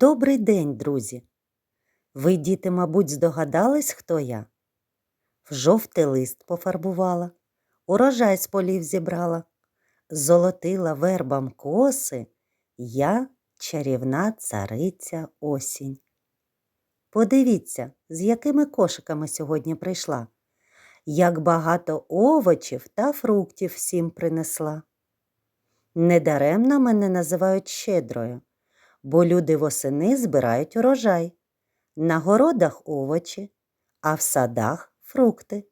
Добрий день, друзі! Ви, діти, мабуть, здогадались, хто я? В жовтий лист пофарбувала, урожай з полів зібрала, золотила вербам коси, я чарівна цариця осінь. Подивіться, з якими кошиками сьогодні прийшла, як багато овочів та фруктів всім принесла. Недаремно мене називають щедрою бо люди восени збирають урожай. На городах овочі, а в садах фрукти.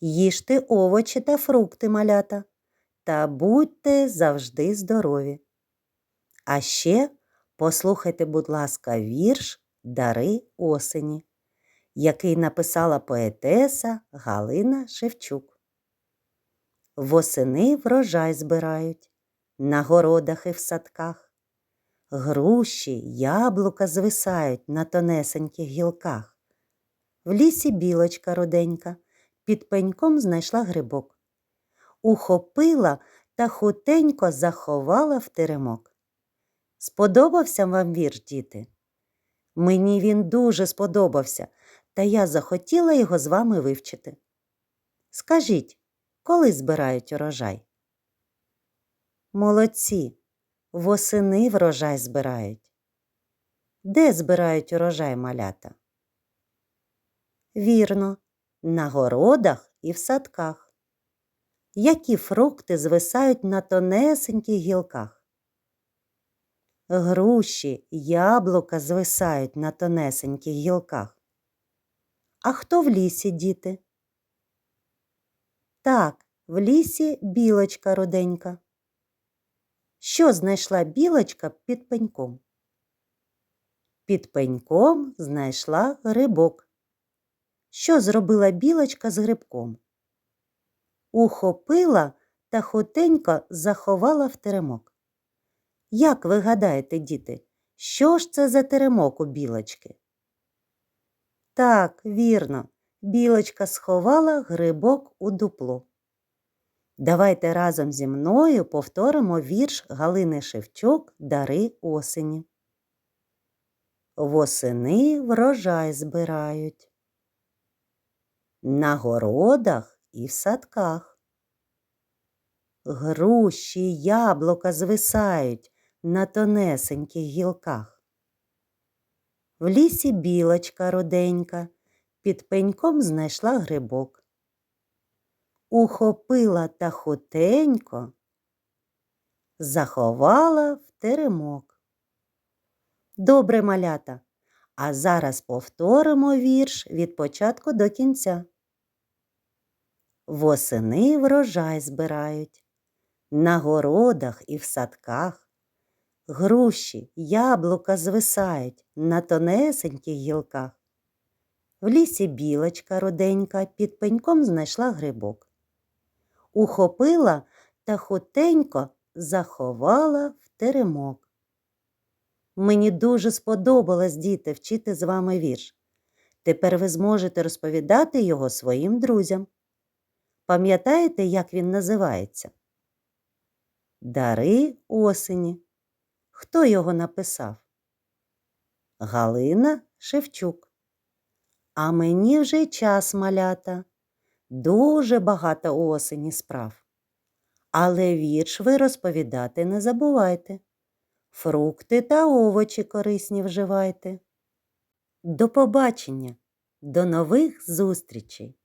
Їжте овочі та фрукти малята, та будьте завжди здорові. А ще послухайте, будь ласка, вірш Дари осені, який написала поетеса Галина Шевчук. Восени врожай збирають на городах і в садках. Груші, яблука звисають на тонесеньких гілках. В лісі білочка руденька під пеньком знайшла грибок. Ухопила та хутенько заховала в теремок. Сподобався вам вірш, діти? Мені він дуже сподобався, та я захотіла його з вами вивчити. Скажіть, коли збирають урожай? Молодці! Восени врожай збирають. Де збирають урожай малята? Вірно, на городах і в садках. Які фрукти звисають на тонесеньких гілках? Груші, яблука звисають на тонесеньких гілках. А хто в лісі, діти? Так, в лісі білочка руденька. Що знайшла білочка під пеньком? Під пеньком знайшла грибок. Що зробила білочка з грибком? Ухопила та хотенько заховала в теремок. Як ви гадаєте, діти, що ж це за теремок у білочки? Так, вірно, білочка сховала грибок у дупло. Давайте разом зі мною повторимо вірш Галини Шевчук Дари осені. Восени врожай збирають. На городах і в садках. Груші яблука звисають на тонесеньких гілках. В лісі білочка руденька під пеньком знайшла грибок ухопила та хутенько, заховала в теремок. Добре малята, а зараз повторимо вірш від початку до кінця. Восени врожай збирають, на городах і в садках. Груші, яблука звисають на тонесеньких гілках. В лісі білочка руденька під пеньком знайшла грибок ухопила та хутенько заховала в теремок. Мені дуже сподобалось, діти, вчити з вами вірш. Тепер ви зможете розповідати його своїм друзям. Пам'ятаєте, як він називається? Дари осені. Хто його написав? Галина Шевчук. А мені вже час малята. Дуже багато осені справ. Але вірш ви розповідати не забувайте. Фрукти та овочі корисні вживайте. До побачення, до нових зустрічей!